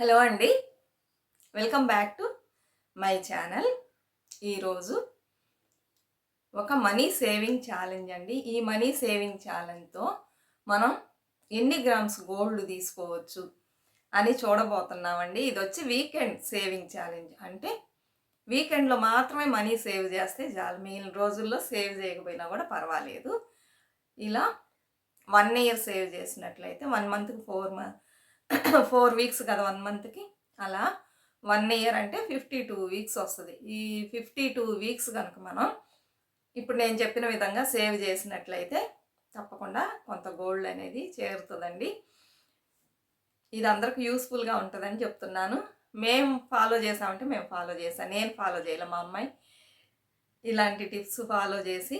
Hello అండి. Welcome back to my channel. ఈరోజు ఒక మనీ సేవింగ్ ఛాలెంజ్ అండి. ఈ మనీ సేవింగ్ ఛాలెంజ్తో మనం ఎన్ని గ్రామ్స్ గోల్డ్ తీసుకోవచ్చు అని చూడబోతున్నామండి. ఇది వచ్చి వీకెండ్ సేవింగ్ ఛాలెంజ్. అంటే వీకెండ్లో మాత్రమే మనీ సేవ్ చేస్తే చాలు. మిగిలిన రోజుల్లో సేవ్ చేయకపోయినా కూడా పర్వాలేదు. ఇలా వన్ ఇయర్ సేవ్ చేసినట్లయితే వన్ మంత్కి ఫోర్ మంత్ ఫోర్ వీక్స్ కదా వన్ మంత్కి? అలా వన్ ఇయర్ అంటే ఫిఫ్టీ టూ వీక్స్ వస్తుంది. ఈ ఫిఫ్టీ టూ వీక్స్ కనుక మనం ఇప్పుడు నేను చెప్పిన విధంగా సేవ్ చేసినట్లయితే తప్పకుండా కొంత గోల్డ్ అనేది చేరుతుందండి. ఇది అందరికి యూస్ఫుల్గా ఉంటుందని చెప్తున్నాను. మేము ఫాలో చేసామంటే మేము ఫాలో చేసాం నేను ఫాలో చేయలే మా అమ్మాయి. ఇలాంటి టిప్స్ ఫాలో చేసి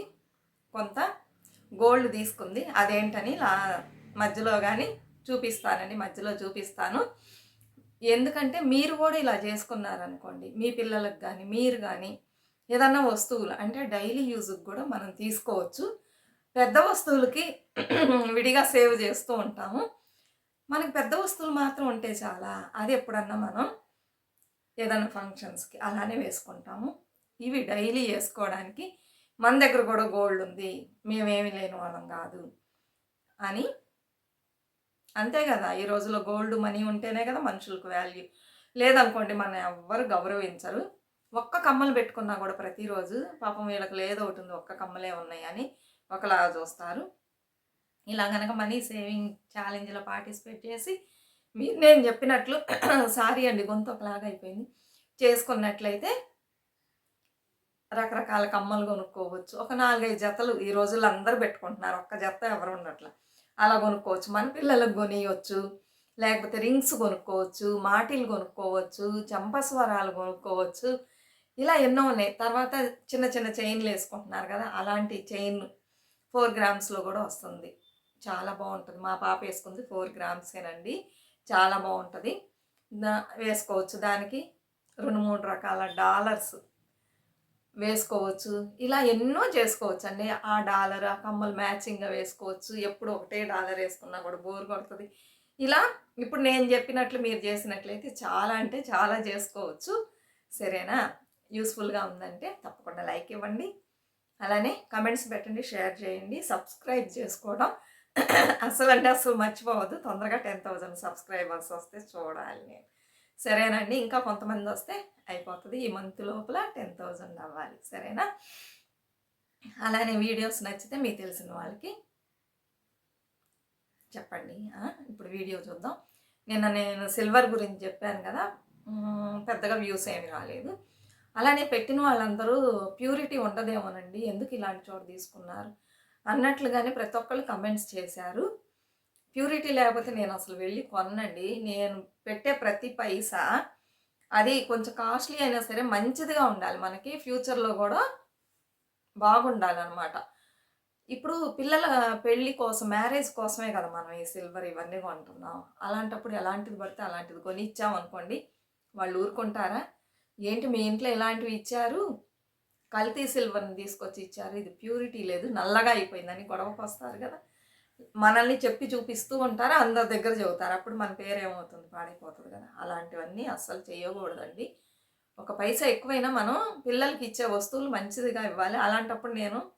కొంత గోల్డ్ తీసుకుంది. అదేంటని లా మధ్యలో కానీ చూపిస్తానండి మధ్యలో చూపిస్తాను. ఎందుకంటే మీరు కూడా ఇలా చేసుకున్నారనుకోండి మీ పిల్లలకు కానీ మీరు కానీ ఏదన్నా వస్తువులు అంటే డైలీ యూజ్కి కూడా మనం తీసుకోవచ్చు. పెద్ద వస్తువులకి విడిగా సేవ్ చేస్తూ ఉంటాము. మనకి పెద్ద వస్తువులు మాత్రం ఉంటే చాలా. అది ఎప్పుడన్నా మనం ఏదైనా ఫంక్షన్స్కి అలానే వేసుకుంటాము. ఇవి డైలీ వేసుకోవడానికి మన దగ్గర కూడా గోల్డ్ ఉంది మేమేమి లేని వాళ్ళం కాదు అని అంతే కదా ఈ రోజుల్లో గోల్డ్ మనీ ఉంటేనే కదా మనుషులకు వాల్యూ. లేదనుకోండి మన ఎవ్వరు గౌరవించరు. ఒక్క కమ్మలు పెట్టుకున్నా కూడా ప్రతిరోజు పాపం వీళ్ళకి లేదో ఒకటి ఉంది ఒక్క కమ్మలే ఉన్నాయని ఒకలా ఒకలాగా చూస్తారు. ఇలా కనుక మనీ సేవింగ్ ఛాలెంజ్లో పార్టిసిపేట్ చేసి మీరు నేను చెప్పినట్లు సారీ అండి గొంతు ఒకలాగా అయిపోయింది. చేసుకున్నట్లయితే రకరకాల కమ్మలు కొనుక్కోవచ్చు. ఒక నాలుగైదు జతలు ఈ రోజుల్లో అందరూ పెట్టుకుంటున్నారు ఒక్క జత ఎవరు ఉన్నట్లు అలా కొనుక్కోవచ్చు. మన పిల్లలకు కొనియవచ్చు లేకపోతే రింగ్స్ కొనుక్కోవచ్చు మాటిలు కొనుక్కోవచ్చు చంపస్వరాలు కొనుక్కోవచ్చు. ఇలా ఎన్నో ఉన్నాయి. తర్వాత చిన్న చిన్న చైన్లు వేసుకుంటున్నారు కదా అలాంటి చైన్ ఫోర్ గ్రామ్స్లో కూడా వస్తుంది. చాలా బాగుంటుంది. మా పాప వేసుకుంది ఫోర్ గ్రామ్స్కేనండి చాలా బాగుంటుంది. వేసుకోవచ్చు. దానికి రెండు మూడు రకాల డాలర్స్ వేసుకోవచ్చు. ఇలా ఎన్నో చేసుకోవచ్చు అండి ఆ డాలర్ ఆ కమ్మలు మ్యాచింగ్గా వేసుకోవచ్చు. ఎప్పుడు ఒకటే డాలర్ వేసుకున్నా కూడా బోర్ కొడుతుంది. ఇలా ఇప్పుడు నేను చెప్పినట్లు మీరు చేసినట్లయితే చాలా అంటే చాలా చేసుకోవచ్చు. సరేనా? యూస్ఫుల్గా ఉందంటే తప్పకుండా లైక్ ఇవ్వండి. అలానే కమెంట్స్ పెట్టండి షేర్ చేయండి సబ్స్క్రైబ్ చేసుకోవడం అసలు అంటే అసలు మర్చిపోవద్దు. తొందరగా టెన్ థౌజండ్ సబ్స్క్రైబర్స్ వస్తే చూడాలి నేను. సరేనండి. ఇంకా కొంతమంది వస్తే అయిపోతుంది. ఈ మంత్ లోపల టెన్ థౌజండ్ అవ్వాలి. సరేనా? అలానే వీడియోస్ నచ్చితే మీకు తెలిసిన వాళ్ళకి చెప్పండి. ఇప్పుడు వీడియో చూద్దాం. నిన్న నేను సిల్వర్ గురించి చెప్పాను కదా. పెద్దగా వ్యూస్ ఏమి రాలేదు. అలానే పెట్టిన వాళ్ళందరూ ప్యూరిటీ ఉండదేమోనండి. ఎందుకు ఇలాంటి చోటు తీసుకున్నారు? అన్నట్లుగానే ప్రతి ఒక్కళ్ళు కమెంట్స్ చేశారు. ప్యూరిటీ లేకపోతే నేను అసలు వెళ్ళి కొనండి నేను పెట్టే ప్రతి పైసా అది కొంచెం కాస్ట్లీ అయినా సరే మంచిదిగా ఉండాలి. మనకి ఫ్యూచర్లో కూడా బాగుండాలన్నమాట. ఇప్పుడు పిల్లల పెళ్ళి కోసం మ్యారేజ్ కోసమే కదా మనం ఈ సిల్వర్ ఇవన్నీ కొంటున్నాం. అలాంటప్పుడు ఎలాంటిది పడితే అలాంటిది కొని ఇచ్చామనుకోండి వాళ్ళు ఊరుకుంటారా? ఏంటి మీ ఇంట్లో ఇలాంటివి ఇచ్చారు? కల్తీ సిల్వర్ని తీసుకొచ్చి ఇచ్చారు. ఇది ప్యూరిటీ లేదు. నల్లగా అయిపోయిందని గొడవకు వస్తారు కదా. మనల్ని చెప్పి చూపిస్తూ ఉంటారు? అందరి దగ్గర చెబుతారు? అప్పుడు మన పేరు ఏమవుతుంది పాడైపోతుంది కదా. అలాంటివన్నీ అస్సలు చేయకూడదండి. ఒక పైసా ఎక్కువైనా మనం పిల్లలకి ఇచ్చే వస్తువులు మంచిదిగా ఇవ్వాలి. అలాంటప్పుడు నేను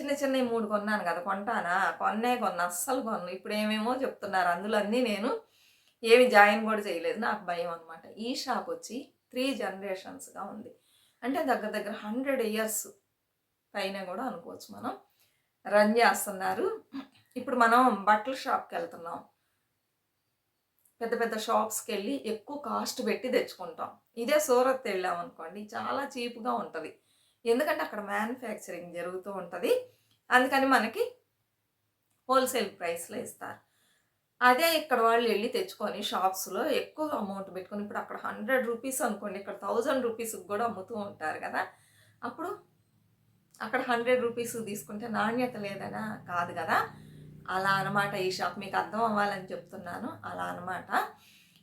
చిన్న చిన్న మూడు కొన్నాను కదా. కొంటానా? కొన్నే కొన్నా. అస్సలు కొన్ను. ఇప్పుడు ఏమేమో చెప్తున్నారు. అందులో అన్నీ నేను ఏమి జాయిన్ కూడా చేయలేదు. నాకు భయం అనమాట ఈ షాప్ వచ్చి త్రీ జనరేషన్స్గా ఉంది. అంటే దగ్గర దగ్గర హండ్రెడ్ ఇయర్స్ పైన కూడా అనుకోవచ్చు మనం. రన్ చేస్తున్నారు. ఇప్పుడు మనం బట్టల షాప్కి వెళ్తున్నాం. పెద్ద పెద్ద షాప్స్కి వెళ్ళి ఎక్కువ కాస్ట్ పెట్టి తెచ్చుకుంటాం. ఇదే సూరత్ వెళ్ళాం అనుకోండి చాలా చీప్గా ఉంటుంది. ఎందుకంటే అక్కడ మ్యానుఫ్యాక్చరింగ్ జరుగుతూ ఉంటుంది. అందుకని మనకి హోల్సేల్ ప్రైస్లో ఇస్తారు. అదే ఇక్కడ వాళ్ళు వెళ్ళి తెచ్చుకొని షాప్స్లో ఎక్కువ అమౌంట్ పెట్టుకొని ఇప్పుడు అక్కడ హండ్రెడ్ రూపీస్ అనుకోండి ఇక్కడ థౌజండ్ రూపీస్కి కూడా అమ్ముతూ ఉంటారు కదా. అప్పుడు అక్కడ హండ్రెడ్ రూపీస్ తీసుకుంటే నాణ్యత లేదనా? కాదు కదా. అలా అనమాట ఈ షాప్ మీకు అర్థం అవ్వాలని చెప్తున్నాను. అలా అనమాట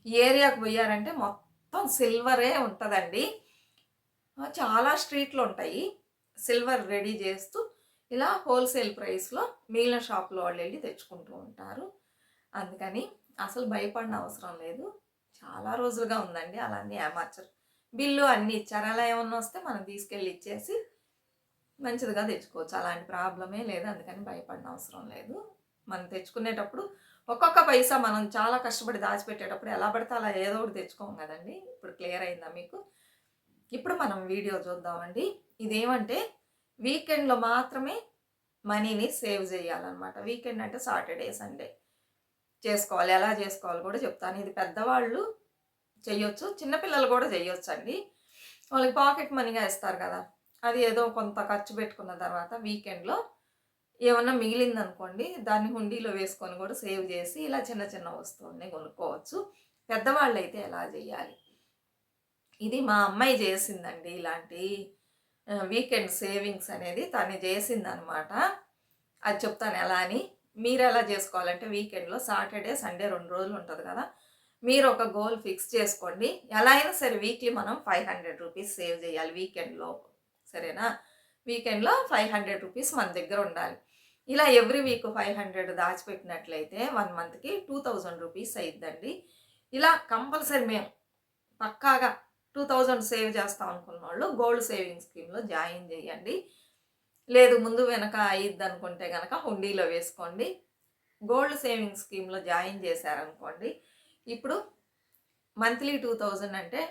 ఈ ఏరియాకు పోయారంటే మొత్తం సిల్వరే ఉంటుందండి. చాలా స్ట్రీట్లు ఉంటాయి. సిల్వర్ రెడీ చేస్తూ ఇలా హోల్సేల్ ప్రైస్లో మిగిలిన షాప్లో వాళ్ళు వెళ్ళి తెచ్చుకుంటూ ఉంటారు. అందుకని అసలు భయపడిన అవసరం లేదు. చాలా రోజులుగా ఉందండి అలాన్ని ఏమార్చరు బిల్లు అన్నీ ఇచ్చారు. అలా ఏమన్నా వస్తే మనం తీసుకెళ్ళి ఇచ్చేసి మంచిదిగా తెచ్చుకోవచ్చు. అలాంటి ప్రాబ్లమే లేదు. అందుకని భయపడిన అవసరం లేదు. మనం తెచ్చుకునేటప్పుడు ఒక్కొక్క పైసా మనం చాలా కష్టపడి దాచిపెట్టేటప్పుడు ఎలా పడితే అలా ఏదో ఒకటి తెచ్చుకోం కదండి. ఇప్పుడు క్లియర్ అయిందా మీకు? ఇప్పుడు మనం వీడియో చూద్దామండి. ఇదేమంటే వీకెండ్లో మాత్రమే మనీని సేవ్ చేయాలన్నమాట. వీకెండ్ అంటే సాటర్డే సండే. చేసుకోవాలి. ఎలా చేసుకోవాలి కూడా చెప్తాను. ఇది పెద్దవాళ్ళు చేయొచ్చు చిన్నపిల్లలు కూడా చేయొచ్చు అండి వాళ్ళకి పాకెట్ మనీగా ఇస్తారు కదా. అది ఏదో కొంత ఖర్చు పెట్టుకున్న తర్వాత వీకెండ్లో ఏమన్నా మిగిలిందనుకోండి దాన్ని హుండీలో వేసుకొని కూడా సేవ్ చేసి ఇలా చిన్న చిన్న వస్తువుల్ని కొనుక్కోవచ్చు. పెద్దవాళ్ళు అయితే ఎలా చేయాలి? ఇది మా అమ్మాయి చేసిందండి ఇలాంటి వీకెండ్ సేవింగ్స్ అనేది తను చేసిందనమాట. అది చెప్తాను ఎలా అని. మీరు ఎలా చేసుకోవాలంటే వీకెండ్లో సాటర్డే సండే రెండు రోజులు ఉంటుంది కదా మీరు ఒక గోల్ ఫిక్స్ చేసుకోండి. ఎలా అయినా సరే వీక్లీ మనం ఫైవ్ హండ్రెడ్ రూపీస్ సేవ్ చేయాలి వీకెండ్లో. సరేనా? వీకెండ్లో ఫైవ్ హండ్రెడ్ రూపీస్ మన దగ్గర ఉండాలి. ఇలా ఎవ్రీ వీక్ ఫైవ్ హండ్రెడ్ దాచిపెట్టినట్లయితే వన్ మంత్కి టూ థౌజండ్ రూపీస్ అయిద్దండి. ఇలా కంపల్సరీ మేము పక్కాగా టూ థౌజండ్ సేవ్ చేస్తాం అనుకున్న వాళ్ళు గోల్డ్ సేవింగ్ స్కీమ్లో జాయిన్ చేయండి. లేదు ముందు వెనక అయ్యిద్ది అనుకుంటే కనుక హుండీలో వేసుకోండి. గోల్డ్ సేవింగ్ స్కీమ్లో జాయిన్ చేశారనుకోండి ఇప్పుడు మంత్లీ టూ థౌజండ్ అంటే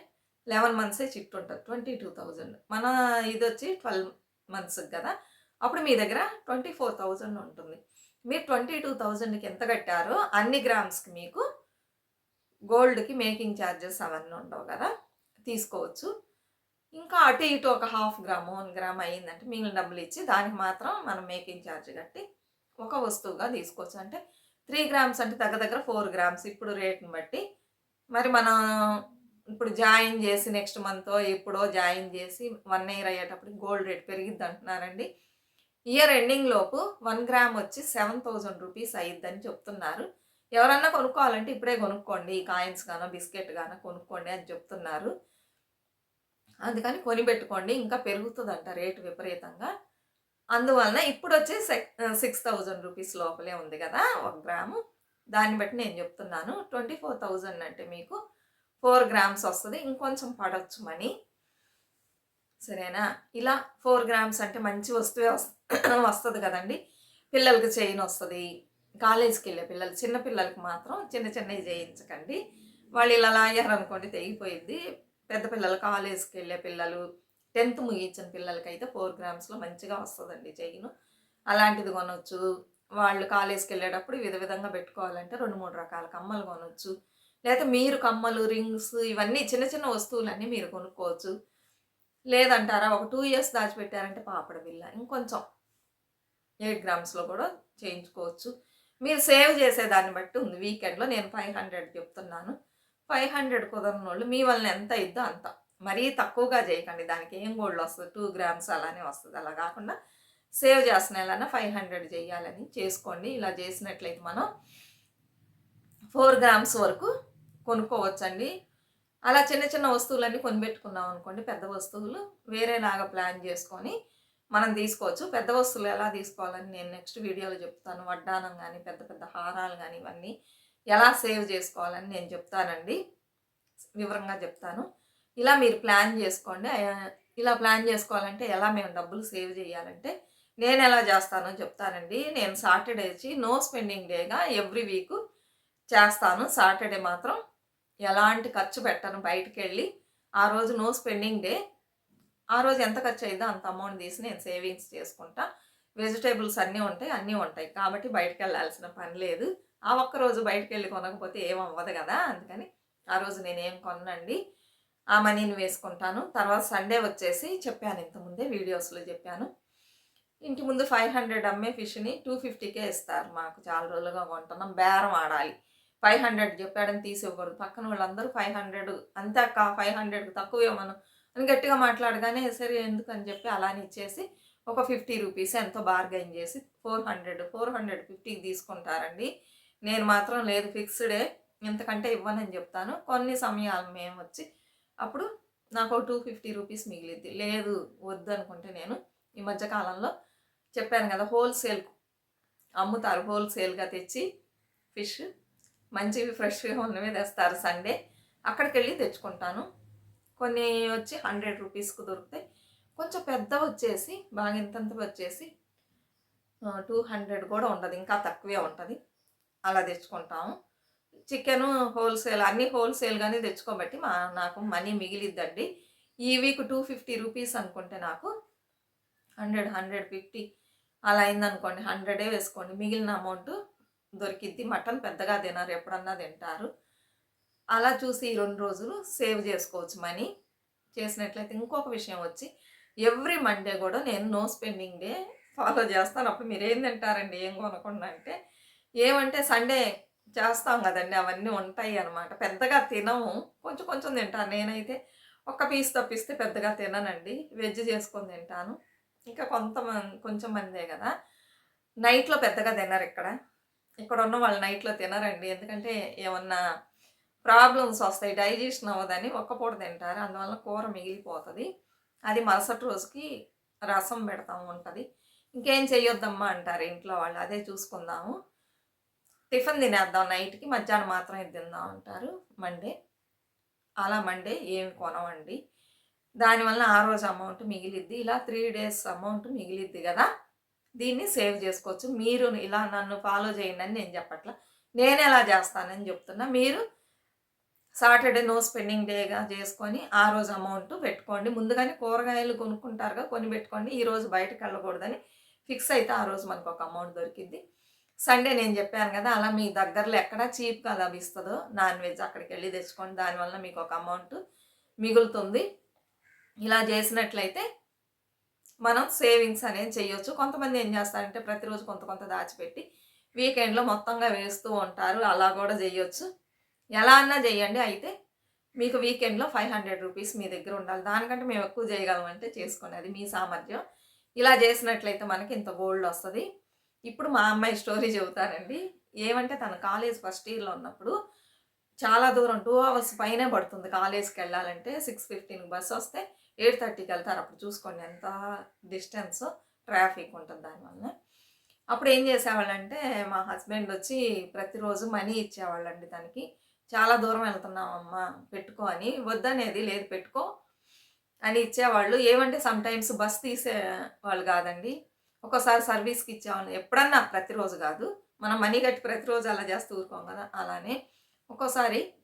లెవెన్ మంత్సే చిట్టు ఉంటుంది ట్వంటీ టూ థౌజండ్. మన ఇది వచ్చి ట్వెల్వ్ మంత్స్కి కదా. అప్పుడు మీ దగ్గర ట్వంటీ ఫోర్ థౌజండ్ ఉంటుంది. మీరు ట్వంటీ టూ థౌజండ్కి ఎంత కట్టారో అన్ని గ్రామ్స్కి మీకు గోల్డ్కి మేకింగ్ ఛార్జెస్ అవన్నీ ఉండవు కదా? తీసుకోవచ్చు. ఇంకా అటు ఇటు ఒక హాఫ్ గ్రామ్ వన్ గ్రామ్ అయ్యిందంటే మిగిలిన డబ్బులు ఇచ్చి దానికి మాత్రం మనం మేకింగ్ ఛార్జ్ కట్టి ఒక వస్తువుగా తీసుకోవచ్చు. అంటే త్రీ గ్రామ్స్ అంటే దగ్గర దగ్గర ఫోర్ గ్రామ్స్ ఇప్పుడు రేట్ని బట్టి మరి మనం ఇప్పుడు జాయిన్ చేసి నెక్స్ట్ మంత్ ఇప్పుడో జాయిన్ చేసి వన్ ఇయర్ అయ్యేటప్పుడు గోల్డ్ రేట్ పెరిగిద్ది అంటున్నారండి. ఇయర్ ఎండింగ్ లోపు వన్ గ్రామ్ వచ్చి సెవెన్ థౌజండ్ రూపీస్ అయ్యిద్దని చెప్తున్నారు. ఎవరన్నా కొనుక్కోవాలంటే ఇప్పుడే కొనుక్కోండి కాయిన్స్ గానో బిస్కెట్ గానో కొనుక్కోండి అని చెప్తున్నారు. అందుకని కొనిపెట్టుకోండి ఇంకా పెరుగుతుందంట రేటు విపరీతంగా. అందువలన ఇప్పుడు వచ్చి సిక్స్ థౌజండ్ రూపీస్ లోపలే ఉంది కదా ఒక గ్రాము. దాన్ని బట్టి నేను చెప్తున్నాను ట్వంటీ ఫోర్ థౌజండ్ అంటే మీకు ఫోర్ గ్రామ్స్ వస్తుంది ఇంకొంచెం పడవచ్చు మనీ. సరేనా? ఇలా ఫోర్ గ్రామ్స్ అంటే మంచి వస్తువే వస్తుంది కదండి. పిల్లలకి చైన్ వస్తుంది. కాలేజీకి వెళ్ళే పిల్లలు చిన్న పిల్లలకి మాత్రం చిన్న చిన్నవి చేయించకండి. వాళ్ళు ఇలా లాగారనుకోండి తెగిపోయింది పెద్ద పిల్లలు కాలేజ్కి వెళ్ళే పిల్లలు టెన్త్ ముగించిన పిల్లలకైతే ఫోర్ గ్రామ్స్లో మంచిగా వస్తుందండి చైన్ అలాంటిది కొనవచ్చు వాళ్ళు కాలేజ్కి వెళ్ళేటప్పుడు విధ విధంగా పెట్టుకోవాలంటే రెండు మూడు రకాల కమ్మలు కొనవచ్చు లేకపోతే మీరు కమ్మలు రింగ్స్ ఇవన్నీ చిన్న చిన్న వస్తువులన్నీ మీరు కొనుక్కోవచ్చు. లేదంటారా? ఒక టూ ఇయర్స్ దాచిపెట్టారంటే పాపడ బిల్ల ఇంకొంచెం ఎయిట్ గ్రామ్స్లో కూడా చేయించుకోవచ్చు. మీరు సేవ్ చేసేదాన్ని బట్టి ఉంది. వీకెండ్లో నేను ఫైవ్ హండ్రెడ్ చెప్తున్నాను. ఫైవ్ హండ్రెడ్ కుదరని వాళ్ళు మీ వలన ఎంత ఇద్దో అంత. మరీ తక్కువగా చేయకండి. దానికి ఏం గోల్డ్ వస్తుంది? టూ గ్రామ్స్ అలానే వస్తుంది. అలా కాకుండా సేవ్ చేసిన ఫైవ్ హండ్రెడ్ చేయాలని చేసుకోండి. ఇలా చేసినట్లయితే మనం ఫోర్ గ్రామ్స్ వరకు కొనుక్కోవచ్చండి. అలా చిన్న చిన్న వస్తువులన్నీ కొనిపెట్టుకున్నాం అనుకోండి పెద్ద వస్తువులు వేరేలాగా ప్లాన్ చేసుకొని మనం తీసుకోవచ్చు. పెద్ద వస్తువులు ఎలా తీసుకోవాలని నేను నెక్స్ట్ వీడియోలో చెప్తాను. వడ్డానం కానీ పెద్ద పెద్ద హారాలు కానీ ఇవన్నీ ఎలా సేవ్ చేసుకోవాలని నేను చెప్తానండి. వివరంగా చెప్తాను. ఇలా మీరు ప్లాన్ చేసుకోండి. ఇలా ప్లాన్ చేసుకోవాలంటే ఎలా మేము డబ్బులు సేవ్ చేయాలంటే నేను ఎలా చేస్తానో చెప్తానండి. నేను సాటర్డే వచ్చి నో స్పెండింగ్ డేగా ఎవ్రీ వీక్ చేస్తాను. సాటర్డే మాత్రం ఎలాంటి ఖర్చు పెట్టను బయటకు వెళ్ళి ఆ రోజు నో స్పెండింగ్ డే ఆ రోజు ఎంత ఖర్చు అయిందో అంత అమౌంట్ తీసి నేను సేవింగ్స్ చేసుకుంటా. వెజిటేబుల్స్ అన్నీ ఉంటాయి అన్నీ ఉంటాయి. కాబట్టి బయటకు వెళ్ళాల్సిన పని లేదు. ఆ ఒక్క రోజు బయటకు వెళ్ళి కొనకపోతే ఏమవ్వదు కదా అందుకని ఆ రోజు నేనేం కొనండి ఆ మనీని వేసుకుంటాను. తర్వాత సండే వచ్చేసి చెప్పాను ఇంతకుముందే వీడియోస్లో చెప్పాను. ఇంటి ముందు ఫైవ్ హండ్రెడ్ అమ్మే ఫిష్ని టూ ఫిఫ్టీకే ఇస్తారు. మాకు చాలా రోజులుగా కొంటున్నాం. బేరం ఆడాలి. ఫైవ్ హండ్రెడ్ చెప్పాడని తీసివ్వకూడదు పక్కన వాళ్ళందరూ ఫైవ్ హండ్రెడ్ అంతే అక్క ఫైవ్ హండ్రెడ్కి తక్కువ మనం అని గట్టిగా మాట్లాడగానే సరే ఎందుకు అని చెప్పి అలానే ఇచ్చేసి ఒక ఫిఫ్టీ రూపీస్ ఎంతో బార్గైన్ చేసి ఫోర్ హండ్రెడ్ ఫోర్ హండ్రెడ్ ఫిఫ్టీకి తీసుకుంటారండి. నేను మాత్రం లేదు ఫిక్స్డే ఇంతకంటే ఇవ్వనని చెప్తాను. కొన్ని సమయాలు మేము వచ్చి అప్పుడు నాకు టూ ఫిఫ్టీ రూపీస్ మిగిలిద్ది. లేదు వద్దు అనుకుంటే నేను ఈ మధ్యకాలంలో చెప్పాను కదా హోల్సేల్ అమ్ముతారు హోల్సేల్గా తెచ్చి ఫిష్ మంచివి ఫ్రెష్గా ఉన్నవి తెస్తారు సండే అక్కడికి వెళ్ళి తెచ్చుకుంటాను. కొన్ని వచ్చి హండ్రెడ్ రూపీస్కి దొరుకుతాయి. కొంచెం పెద్ద వచ్చేసి బాగా ఇంతంత వచ్చేసి టూ హండ్రెడ్ కూడా ఉండదు. ఇంకా తక్కువే ఉంటుంది. అలా తెచ్చుకుంటాము. చికెను హోల్సేల్ అన్నీ హోల్సేల్గానే తెచ్చుకోబట్టి మా నాకు మనీ మిగిలిద్దండి. ఈ వీక్ టూ ఫిఫ్టీ రూపీస్ అనుకుంటే నాకు హండ్రెడ్ హండ్రెడ్ ఫిఫ్టీ అలా అయిందనుకోండి. హండ్రెడే వేసుకోండి. మిగిలిన అమౌంట్ దొరికిద్ది. మటన్ పెద్దగా తినరు ఎప్పుడన్నా తింటారు. అలా చూసి ఈ రెండు రోజులు సేవ్ చేసుకోవచ్చు మనీ. చేసినట్లయితే ఇంకొక విషయం వచ్చి ఎవ్రీ మండే కూడా నేను నో స్పెండింగ్ డే ఫాలో చేస్తాను. అప్పుడు మీరు ఏం తింటారండి? ఏం కొనకుండా అంటే ఏమంటే సండే చేస్తాం కదండి అవన్నీ ఉంటాయి అనమాట పెద్దగా తినము. కొంచెం కొంచెం తింటాను. నేనైతే ఒక పీస్ తప్పిస్తే పెద్దగా తిననండి. వెజ్ చేసుకొని తింటాను. ఇంకా కొంతమంది కొంచెం మందే కదా. నైట్లో పెద్దగా తినరు ఇక్కడ. ఇక్కడ ఉన్న వాళ్ళు నైట్లో తినరండి. ఎందుకంటే ఏమన్నా ప్రాబ్లమ్స్ వస్తాయి డైజెషన్ అవ్వదని ఒక్క పూట తింటారు. అందువల్ల కూర మిగిలిపోతుంది. అది మరుసటి రోజుకి రసం పెడతాం ఉంటుంది. ఇంకేం చేయొద్దమ్మా అంటారు ఇంట్లో వాళ్ళు. అదే చూసుకుందాము. టిఫిన్ తినేద్దాం నైట్కి మధ్యాహ్నం మాత్రమే తిందాం అంటారు. మండే. అలా మండే ఏమి కొనవండి. దానివల్ల ఆ రోజు అమౌంట్ మిగిలిద్ది. ఇలా త్రీ డేస్ అమౌంట్ మిగిలిద్ది కదా. దీన్ని సేవ్ చేసుకోవచ్చు. మీరు ఇలా నన్ను ఫాలో చేయండి అని నేను చెప్పట్లా. నేను ఎలా చేస్తానని చెప్తున్నా. మీరు సాటర్డే నో స్పెండింగ్ డేగా చేసుకొని ఆ రోజు అమౌంట్ పెట్టుకోండి. ముందుగానే కూరగాయలు కొనుక్కుంటారుగా కొని పెట్టుకోండి. ఈ రోజు బయటకు వెళ్ళకూడదని ఫిక్స్ అయితే ఆ రోజు మనకు ఒక అమౌంట్ దొరికిద్ది. సండే నేను చెప్పాను కదా అలా మీ దగ్గరలో ఎక్కడ చీప్గా లభిస్తుందో నాన్ వెజ్ అక్కడికి వెళ్ళి తెచ్చుకోండి. దానివల్ల మీకు ఒక అమౌంట్ మిగులుతుంది. ఇలా చేసినట్లయితే మనం సేవింగ్స్ అనేది చేయొచ్చు. కొంతమంది ఏం చేస్తారంటే ప్రతిరోజు కొంత కొంత దాచిపెట్టి వీకెండ్లో మొత్తంగా వేస్తూ ఉంటారు. అలా కూడా చేయొచ్చు. ఎలా అన్నా చేయండి. అయితే మీకు వీకెండ్లో ఫైవ్ హండ్రెడ్ రూపీస్ మీ దగ్గర ఉండాలి. దానికంటే మేము ఎక్కువ చేయగలమంటే చేసుకోండి అది మీ సామర్థ్యం. ఇలా చేసినట్లయితే మనకి ఇంత గోల్డ్ వస్తుంది. ఇప్పుడు మా అమ్మాయి స్టోరీ చెబుతానండి. ఏమంటే తన కాలేజ్ ఫస్ట్ ఇయర్లో ఉన్నప్పుడు చాలా దూరం టూ అవర్స్ పైనే పడుతుంది కాలేజ్కి వెళ్ళాలంటే. సిక్స్ ఫిఫ్టీన్కి బస్సు వస్తే ఎయిట్ థర్టీకి వెళ్తారు. అప్పుడు చూసుకోండి ఎంత డిస్టెన్స్ ట్రాఫిక్ ఉంటుంది దానివల్ల అప్పుడు ఏం చేసేవాళ్ళంటే మా హస్బెండ్ వచ్చి ప్రతిరోజు మనీ ఇచ్చేవాళ్ళండి తనకి. చాలా దూరం వెళ్తున్నామమ్మా పెట్టుకో అని. వద్దనేది లేదు పెట్టుకో అని ఇచ్చేవాళ్ళు. ఏమంటే సమ్టైమ్స్ బస్ తీసే వాళ్ళు కాదండి. ఒక్కోసారి సర్వీస్కి ఇచ్చేవాళ్ళు. ఎప్పుడన్నా ప్రతిరోజు కాదు. మనం మనీ కట్టి ప్రతిరోజు అలా చేస్తూ ఊరుకోం కదా అలానే. ఒక్కోసారి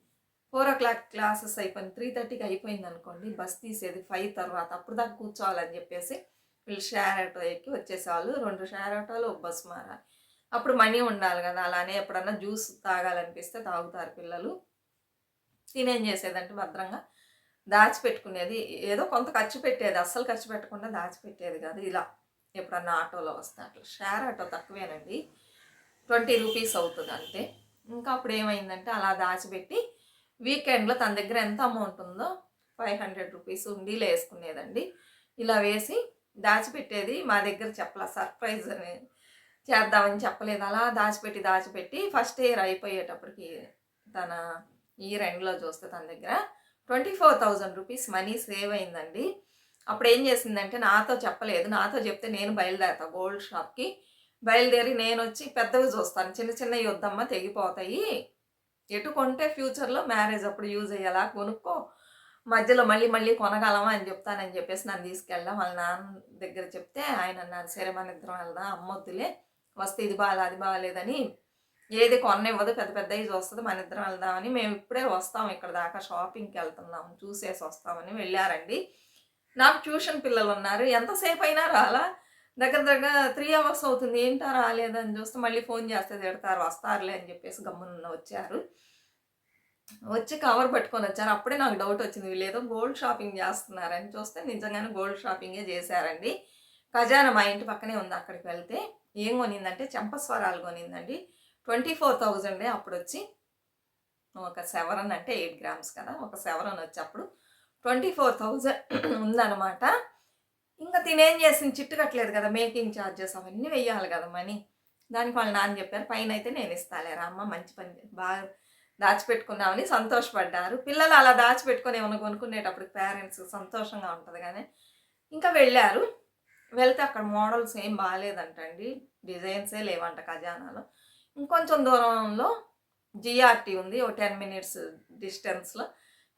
ఫోర్ ఓ క్లాక్ క్లాసెస్ అయిపోయింది. త్రీ థర్టీకి అయిపోయింది అనుకోండి బస్ తీసేది ఫైవ్ తర్వాత అప్పుడు దాకా కూర్చోవాలని చెప్పేసి వీళ్ళు షేర్ ఆటో ఎక్కి వచ్చేసేవాళ్ళు. రెండు షేర్ ఆటోలు ఒక బస్సు మారాలి. అప్పుడు మనీ ఉండాలి కదా అలానే ఎప్పుడన్నా జ్యూస్ తాగాలనిపిస్తే తాగుతారు పిల్లలు. తినేం చేసేదంటే భద్రంగా దాచిపెట్టుకునేది. ఏదో కొంత ఖర్చు పెట్టేది అస్సలు ఖర్చు పెట్టకుండా దాచిపెట్టేది కాదు. ఇలా ఎప్పుడన్నా ఆటోలో వస్తే అట్లా. షేర్ ఆటో తక్కువేనండి. ట్వంటీ రూపీస్ అవుతుంది అంతే ఇంకా అప్పుడు ఏమైందంటే అలా దాచిపెట్టి వీకెండ్లో తన దగ్గర ఎంత అమౌంట్ ఉందో ఫైవ్ హండ్రెడ్ రూపీస్ ఉండీలో వేసుకునేదండి. ఇలా వేసి దాచిపెట్టేది మా దగ్గర చెప్పలా సర్ప్రైజ్ అని చేద్దామని చెప్పలేదు. అలా దాచిపెట్టి దాచిపెట్టి ఫస్ట్ ఇయర్ అయిపోయేటప్పటికి తన ఇయర్ ఎండ్లో చూస్తే తన దగ్గర twenty four thousand rupees money save అయిందండి. అప్పుడు ఏం చేసిందంటే నాతో చెప్పలేదు. నాతో చెప్తే నేను బయలుదేరుతా గోల్డ్ షాప్కి. బయలుదేరి నేను వచ్చి పెద్దవి చూస్తాను. చిన్న చిన్నవి వద్దమ్మా తెగిపోతాయి. ఎటు కొంటే ఫ్యూచర్లో మ్యారేజ్ అప్పుడు యూజ్ అయ్యేలా కొనుక్కో. మధ్యలో మళ్ళీ మళ్ళీ కొనగలమా అని చెప్తానని చెప్పేసి నన్ను తీసుకెళ్ళాం. వాళ్ళ నాన్న దగ్గర చెప్తే ఆయన అన్నారు సరే మన ఇద్దరం వెళ్దాం అమ్మొద్దులే వస్తే ఇది బాగాలే అది బాగాలేదని ఏది కొనివ్వదు పెద్ద పెద్దవి వస్తుంది మన ఇద్దరం వెళ్దామని. మేము ఇప్పుడే వస్తాం ఇక్కడ దాకా షాపింగ్కి వెళ్తున్నాం చూసేసి వస్తామని వెళ్ళారండి. నాకు ట్యూషన్ పిల్లలు ఉన్నారు. ఎంతసేపు అయినా రాలా? దగ్గర దగ్గర త్రీ అవర్స్ అవుతుంది. ఏంటో రాలేదని చూస్తే మళ్ళీ ఫోన్ చేస్తే తిడతారు. వస్తారులే అని చెప్పేసి గమ్మున వచ్చారు. వచ్చి కవర్ పట్టుకొని వచ్చారు. అప్పుడే నాకు డౌట్ వచ్చింది. వీళ్ళు గోల్డ్ షాపింగ్ చేస్తున్నారని చూస్తే నిజంగానే గోల్డ్ షాపింగే చేశారండి. ఖజానా మా ఇంటి పక్కనే ఉంది అక్కడికి వెళ్తే. ఏం కొనిందంటే చెంపస్వరాలు కొనిందండి. ట్వంటీ ఫోర్ థౌజండే అప్పుడు వచ్చి ఒక సెవరన్ అంటే ఎయిట్ గ్రామ్స్ కదా. ఒక సెవరన్ వచ్చి అప్పుడు ట్వంటీ ఫోర్ థౌజండ్ ఉందన్నమాట. ఇంకా తినేం చేసింది? చిట్టు కట్టలేదు కదా మేకింగ్ ఛార్జెస్ అవన్నీ వెయ్యాలి కదా మనీ. దానికి వాళ్ళు నాన్న చెప్పారు పైన అయితే నేను ఇస్తాలేరా అమ్మ మంచి పని బాగా దాచిపెట్టుకున్నామని సంతోషపడ్డారు. పిల్లలు అలా దాచిపెట్టుకొని ఏమైనా కొనుక్కునేటప్పుడు పేరెంట్స్ సంతోషంగా ఉంటుంది కానీ ఇంకా వెళ్ళారు. వెళ్తే అక్కడ మోడల్స్ ఏం బాగాలేదంటండి. డిజైన్సే లేవంట ఖజానాలో. ఇంకొంచెం దూరంలో జిఆర్టీ ఉంది ఓ టెన్ మినిట్స్ డిస్టెన్స్లో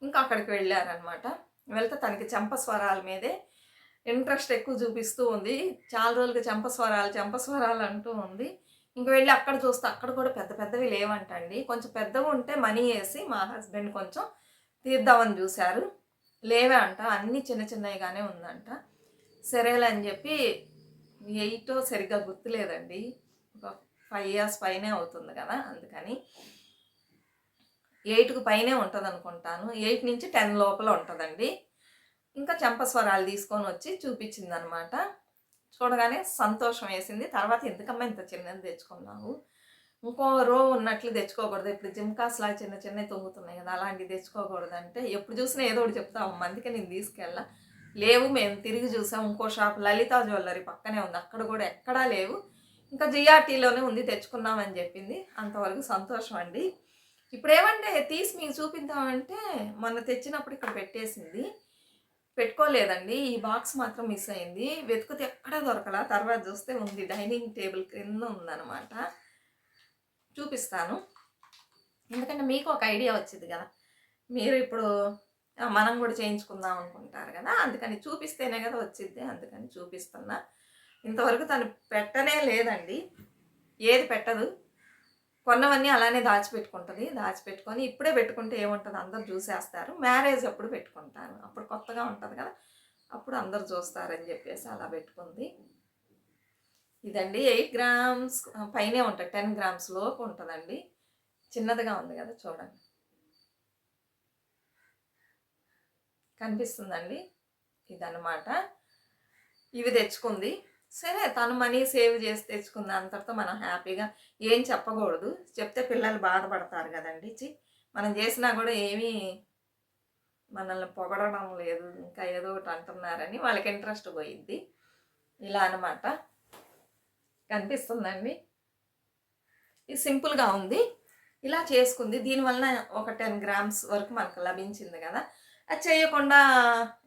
ఇంకా అక్కడికి వెళ్ళారనమాట వెళ్తే తనకి చంపస్వరాల మీదే ఇంట్రెస్ట్ ఎక్కువ చూపిస్తూ ఉంది. చాలా రోజులకి చంపస్వరాలు చంపస్వరాలు అంటూ ఉంది. ఇంక వెళ్ళి అక్కడ చూస్తే. అక్కడ కూడా పెద్ద పెద్దవి లేవంటండి. కొంచెం పెద్దవి ఉంటే మనీ వేసి మా హస్బెండ్ కొంచెం తీద్దామని చూశారు. లేవే అంట. అన్నీ చిన్న చిన్నవిగానే ఉందంట. సరేలే అని చెప్పి ఎయిట్ సరిగ్గా గుర్తులేదండి. ఒక ఫైవ్ ఇయర్స్ పైనే అవుతుంది కదా అందుకని. ఎయిట్కు పైనే ఉంటుంది అనుకుంటాను ఎయిట్ నుంచి టెన్ లోపల ఉంటుందండి. ఇంకా చెంపస్వరాలు తీసుకొని వచ్చి చూపించింది అనమాట చూడగానే సంతోషం వేసింది. తర్వాత ఎందుకమ్మా ఇంత చిన్నది తెచ్చుకున్నావు? ఇంకో రో ఉన్నట్లు తెచ్చుకోకూడదు. ఇప్పుడు జిమ్కాస్లా చిన్న చిన్నవి తొంగుతున్నాయి కదా అలాంటివి తెచ్చుకోకూడదు అంటే ఎప్పుడు చూసినా ఏదో ఒకటి చెప్తావు. అందుకే నేను తీసుకెళ్ళా. లేవు మేము తిరిగి చూసాం. ఇంకో షాప్ లలిత జ్యువెలరీ పక్కనే ఉంది. అక్కడ కూడా ఎక్కడా లేవు. ఇంకా జిఆర్టీలోనే ఉంది తెచ్చుకున్నామని చెప్పింది. అంతవరకు సంతోషం అండి. ఇప్పుడు ఏమంటే తీసి మీకు చూపిద్దామంటే మొన్న తెచ్చినప్పుడు ఇక్కడ పెట్టేసింది. పెట్టుకోలేదండి. ఈ బాక్స్ మాత్రం మిస్ అయింది. వెతుకుతే ఎక్కడ దొరకలా? తర్వాత చూస్తే ఉంది డైనింగ్ టేబుల్ క్రింద ఉందన్నమాట. చూపిస్తాను. ఎందుకంటే మీకు ఒక ఐడియా వచ్చింది కదా. మీరు ఇప్పుడు మనం కూడా చేయించుకుందాం అనుకుంటారు కదా. అందుకని చూపిస్తేనే కదా వచ్చింది. అందుకని చూపిస్తున్నా. ఇంతవరకు తను పెట్టనే లేదండి. ఏది పెట్టదు. కొన్నవన్నీ అలానే దాచిపెట్టుకుంటుంది. దాచిపెట్టుకొని ఇప్పుడే పెట్టుకుంటే ఏముంటుంది? అందరు చూసేస్తారు. మ్యారేజ్ అప్పుడు పెట్టుకుంటారు. అప్పుడు కొత్తగా ఉంటుంది కదా. అప్పుడు అందరు చూస్తారని చెప్పేసి అలా పెట్టుకుంది. ఇదండి ఎయిట్ గ్రామ్స్ పైనే ఉంటుంది. టెన్ గ్రామ్స్ లోపు ఉంటుందండి. చిన్నదిగా ఉంది కదా చూడండి. కనిపిస్తుందండి. ఇదన్నమాట. ఇవి తెచ్చుకుంది. సరే తను మనీ సేవ్ చేసి తెచ్చుకున్న అంతటితో మనం హ్యాపీగా ఏం చెప్పకూడదు. చెప్తే పిల్లలు బాధపడతారు కదండి. చి మనం చేసినా కూడా ఏమీ మనల్ని పొగడడం లేదు. ఇంకా ఏదో ఒకటి అంటున్నారని వాళ్ళకి ఇంట్రెస్ట్ పోయింది ఇలా అన్నమాట. కనిపిస్తుందండి. ఇది సింపుల్గా ఉంది. ఇలా చేసుకుంది. దీనివల్ల ఒక టెన్ గ్రామ్స్ వరకు మనకు లభించింది కదా. అది చేయకుండా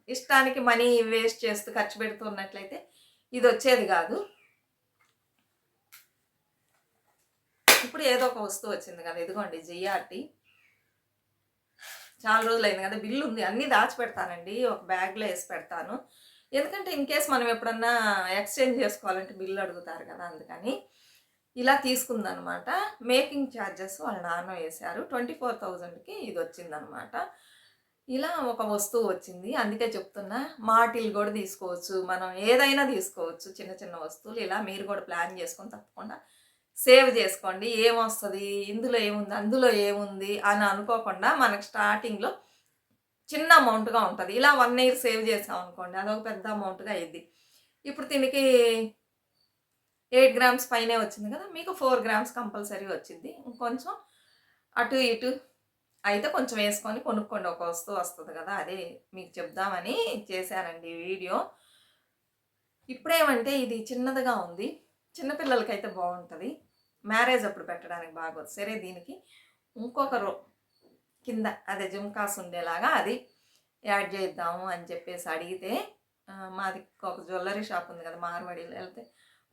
ఇష్టానికి మనీ వేస్ట్ చేస్తూ ఖర్చు పెడుతున్నట్లయితే ఇది వచ్చేది కాదు. ఇప్పుడు ఏదో ఒక వస్తువు వచ్చింది కదా ఇదిగోండి జిఆర్టీ చాలా రోజులు అయింది కదా బిల్లు ఉంది అన్నీ దాచిపెడతానండి ఒక బ్యాగ్లో వేసి పెడతాను. ఎందుకంటే ఇన్ కేస్ మనం ఎప్పుడన్నా ఎక్స్చేంజ్ చేసుకోవాలంటే బిల్లు అడుగుతారు కదా అందుకని ఇలా తీసుకుందనమాట. మేకింగ్ ఛార్జెస్ వాళ్ళ నాన్న వేశారు ట్వంటీ ఫోర్ థౌజండ్కి ఇది వచ్చిందనమాట ఇలా ఒక వస్తువు వచ్చింది. అందుకే చెప్తున్నా మాటిల్ కూడా తీసుకోవచ్చు. మనం ఏదైనా తీసుకోవచ్చు. చిన్న చిన్న వస్తువులు ఇలా మీరు కూడా ప్లాన్ చేసుకొని తప్పకుండా సేవ్ చేసుకోండి. ఏమొస్తుంది? ఇందులో ఏముంది? అందులో ఏముంది? అని అనుకోకుండా మనకు స్టార్టింగ్లో చిన్న అమౌంట్గా ఉంటుంది. ఇలా వన్ ఇయర్ సేవ్ చేసాం అనుకోండి అదొక పెద్ద అమౌంట్గా అయింది ఇప్పుడు దీనికి ఎయిట్ గ్రామ్స్ పైనే వచ్చింది కదా? మీకు ఫోర్ గ్రామ్స్ కంపల్సరీ వచ్చింది. ఇంకొంచెం అటు ఇటు అయితే కొంచెం వేసుకొని కొనుక్కోండి. ఒక వస్తువు వస్తుంది కదా అదే మీకు చెప్దామని చేశానండి వీడియో. ఇప్పుడేమంటే ఇది చిన్నదిగా ఉంది. చిన్నపిల్లలకైతే బాగుంటుంది. మ్యారేజ్ అప్పుడు పెట్టడానికి బాగోదు. సరే దీనికి ఇంకొక రో కింద అదే జుమ్కాస్ ఉండేలాగా అది యాడ్ చేద్దాము అని చెప్పేసి అడిగితే మాది ఒక జ్యువెలరీ షాప్ ఉంది కదా మార్వాడీలో వెళ్తే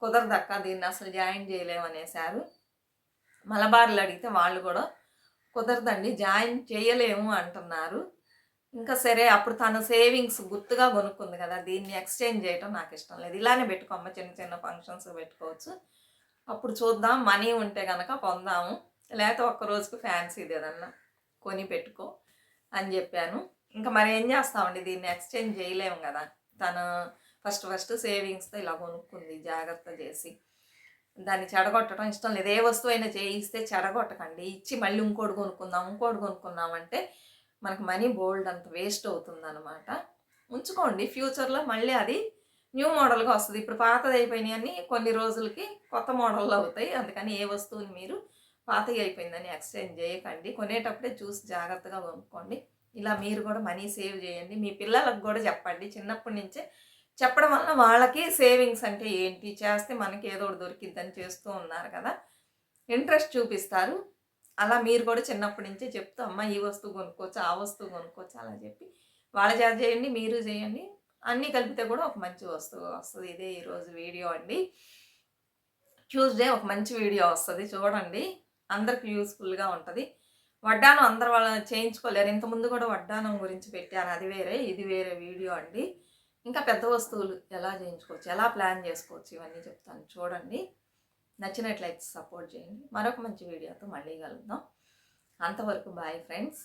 కుదరదక్క దీన్ని అసలు జాయిన్ చేయలేమనేసారు. మలబార్లు అడిగితే వాళ్ళు కూడా కుదరదండి. జాయిన్ చేయలేము అంటున్నారు. ఇంకా సరే అప్పుడు తన సేవింగ్స్ గుర్తుగా కొనుక్కుంది కదా దీన్ని ఎక్స్చేంజ్ చేయటం నాకు ఇష్టం లేదు. ఇలానే పెట్టుకోమ్మ చిన్న చిన్న ఫంక్షన్స్ పెట్టుకోవచ్చు. అప్పుడు చూద్దాం మనీ ఉంటే కనుక పొందాము లేకపోతే ఒక్క రోజుకి ఫ్యాన్సీది ఏదన్నా కొని పెట్టుకో అని చెప్పాను. ఇంకా మరి ఏం చేస్తామండి? దీన్ని ఎక్స్చేంజ్ చేయలేము కదా. తను ఫస్ట్ ఫస్ట్ సేవింగ్స్తో ఇలా కొనుక్కుంది జాగ్రత్త చేసి. దాన్ని చెడగొట్టడం ఇష్టం లేదు. ఏ వస్తువు అయినా చేయిస్తే చెడగొట్టకండి. ఇచ్చి మళ్ళీ ఇంకోటి కొనుక్కుందాం ఇంకోటి కొనుక్కుందాం అంటే మనకు మనీ బోల్డ్ అంత వేస్ట్ అవుతుంది అనమాట ఉంచుకోండి. ఫ్యూచర్లో మళ్ళీ అది న్యూ మోడల్గా వస్తుంది. ఇప్పుడు పాతది అయిపోయినాయి అని కొన్ని రోజులకి కొత్త మోడల్లో అవుతాయి. అందుకని ఏ వస్తువుని మీరు పాతగా అయిపోయిందని ఎక్స్చేంజ్ చేయకండి. కొనేటప్పుడే చూసి జాగ్రత్తగా కొనుక్కోండి. ఇలా మీరు కూడా మనీ సేవ్ చేయండి. మీ పిల్లలకు కూడా చెప్పండి. చిన్నప్పటి నుంచే చెప్పడం వల్ల వాళ్ళకి సేవింగ్స్ అంటే ఏంటి? చేస్తే మనకి ఏదో ఒకటి దొరికిద్దని చేస్తూ ఉన్నారు కదా. ఇంట్రెస్ట్ చూపిస్తారు. అలా మీరు కూడా చిన్నప్పటి నుంచే చెప్తూ అమ్మ ఈ వస్తువు కొనుక్కోవచ్చు? ఆ వస్తువు కొనుక్కోవచ్చు? అలా చెప్పి వాళ్ళ చేత చేయండి మీరు చేయండి. అన్నీ కలిపితే కూడా ఒక మంచి వస్తువు వస్తుంది. ఇదే ఈరోజు వీడియో అండి. ట్యూస్డే ఒక మంచి వీడియో వస్తుంది. చూడండి. అందరికి యూస్ఫుల్గా ఉంటుంది. వడ్డానం అందరు వాళ్ళ చేయించుకోలేరు. ఇంతకుముందు కూడా వడ్డానం గురించి పెట్టాను. అది వేరే ఇది వేరే వీడియో అండి. ఇంకా పెద్ద వస్తువులు ఎలా చేయించుకోవచ్చు ఎలా ప్లాన్ చేసుకోవచ్చు ఇవన్నీ చెప్తాను. చూడండి. నచ్చినట్లయితే సపోర్ట్ చేయండి. మరొక మంచి వీడియోతో మళ్ళీ కలుద్దాం. అంతవరకు బాయ్ ఫ్రెండ్స్.